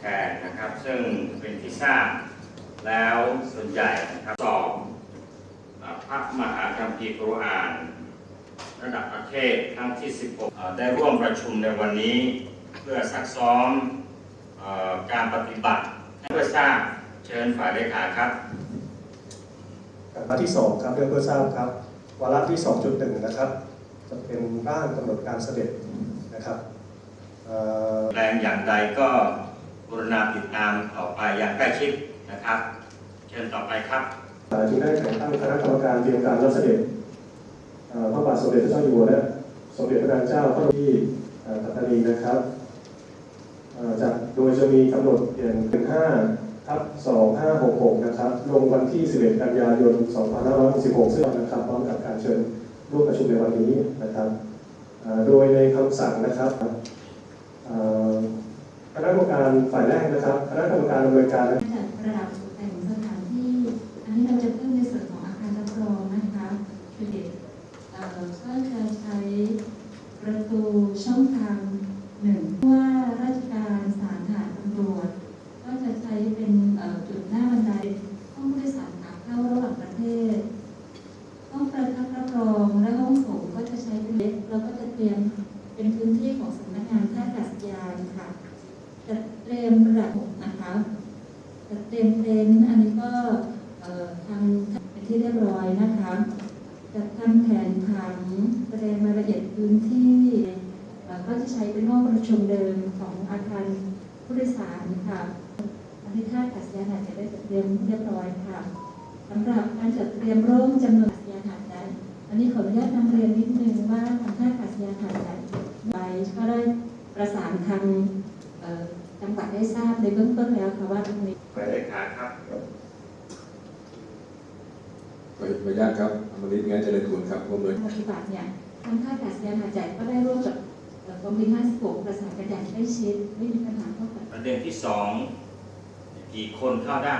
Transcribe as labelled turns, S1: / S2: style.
S1: แทนนะครับ ซึ่งเป็นที่ทราบแล้วส่วนใหญ่นะครับสอบอ่าพระมหาคัมภีร์กุรอาน ระดับประเทศครั้งที่ 16อ่าได้ร่วมประชุมในวันนี้ เพื่อซักซ้อมเออการปฏิบัติเพื่อทราบเชิญฝ่ายเลขาครับ
S2: วาระที่ 2 ครับเรื่องเพื่อทราบครับวาระที่ 2.1 นะครับ จะเป็นร่างกำหนดการเสด็จนะครับเอ่อ
S1: แรงอย่างใดก็ กรุณาติดตามต่อไปอย่างใกล้ชิดนะครับ เชิญต่อไปครับ
S2: จึงได้แต่งตั้งคณะกรรมการเตรียมการรับเสด็จพระบาทสมเด็จพระเจ้าอยู่หัวและสมเด็จพระนางเจ้าพระที่ปัตตานีนะครับจากโดยจะมีกำหนดเปลี่ยนเป็น5ทับ2566 นะครับลงวันที่ 11 กันยายน 2566ซึ่งนะครับพร้อมกับการเชิญร่วมประชุมในวันนี้นะครับโดยในคำสั่งนะครับ ณะกรรมการฝ่ายแรกนะครับคณะกรรมการดำเนินการนะ
S3: จัดระดับตกแต่งสถานที่ อันนี้เราจะเพิ่มในส่วนของอาคารรับรองนะคะคือเด็กก็จะใช้ประตูช่องทางหนึ่งว่าราชการสารฐานตำรวจ ก็จะใช้เป็นจุดหน้าบันไดห้องผู้โดยสารขาเข้าระหว่างประเทศห้องประทับรับรองและห้องโถงก็จะใช้เป็นเล็กเราก็จะเตรียมเป็นพื้นที่ของสำนักงานท่าอากาศยานค่ะ จัดเตรียมระดับนะคะจัดเตรียมเต็นท์อันนี้ก็ทำเป็นที่เรียบร้อยนะคะจัดทำแผนผังแสดงรายละเอียดพื้นที่ก็จะใช้เป็นห้องประชุมเดิมของอาคารผู้โดยสารค่ะอันนี้ท่าอากาศยานอาจจะได้จัดเตรียมเรียบร้อยค่ะสำหรับการจัดเตรียมร่มจำนวนอากาศยานหาดใหญ่อันนี้ขออนุญาตนำเรียนนิดนึงว่าทางท่าอากาศยานาดใหญ่ไปก็ได้ประสานทาง จังหวัดได้ทราบในเบื้องต้นแล้วค่ะว่าตรงนี้
S1: ฝ่ายเลขาครับ
S4: ขออนุญาตครับอมริตงานเจริญกุลครับร่วมโดย
S3: ปฏิบัติเนี่ยทางท่าอากาศยานหาดใหญ่ก็ได้ร่วมกับเอ่อกองบิน56 ประสานกันอย่างใกล้ชิดไม่มีปัญหาเท่ากับ
S1: ประเด็นที่สองกี่คนเข้าได้